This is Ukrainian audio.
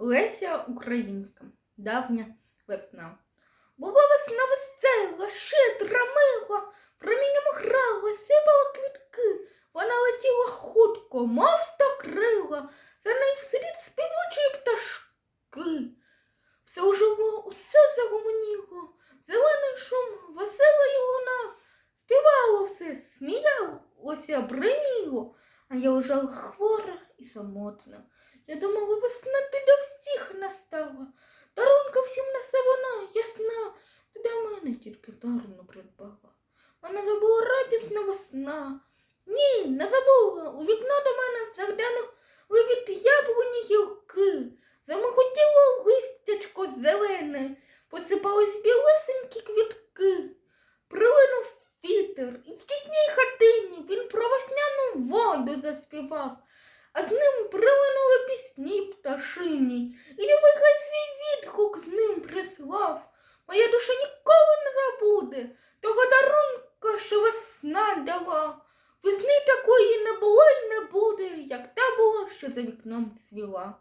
Леся Українка, давня весна. Була весна весела, щедра, мила, промінням грала, сипала квітки. Вона летіла хутко, мов стокрила, за нею вслід співучі пташки. Все ожило, усе загомоніло, зелений шум, весела й луна, співало все, сміялося, бриніло, а я лежала хвора і самотна. Я думала, весна ти до всіх настала. Дарунка всім несе вона, ясна. Ти для мене тільки дарну придбала. Вона забула радісна весна. Ні, не забула. У вікно до мене заглянули від яблуні гілки. Замиготіло листячко зелене, посипались білесенькі квітки. Прилинув вітер, і в тісній хатині він про весняну воду заспівав а з ним прилинули пісні пташині, і любий хай свій відгук з ним прислав. Моя душа ніколи не забуде того дарунка, що весна дала. Весни такої не було й не буде, як та була, що за вікном цвіла.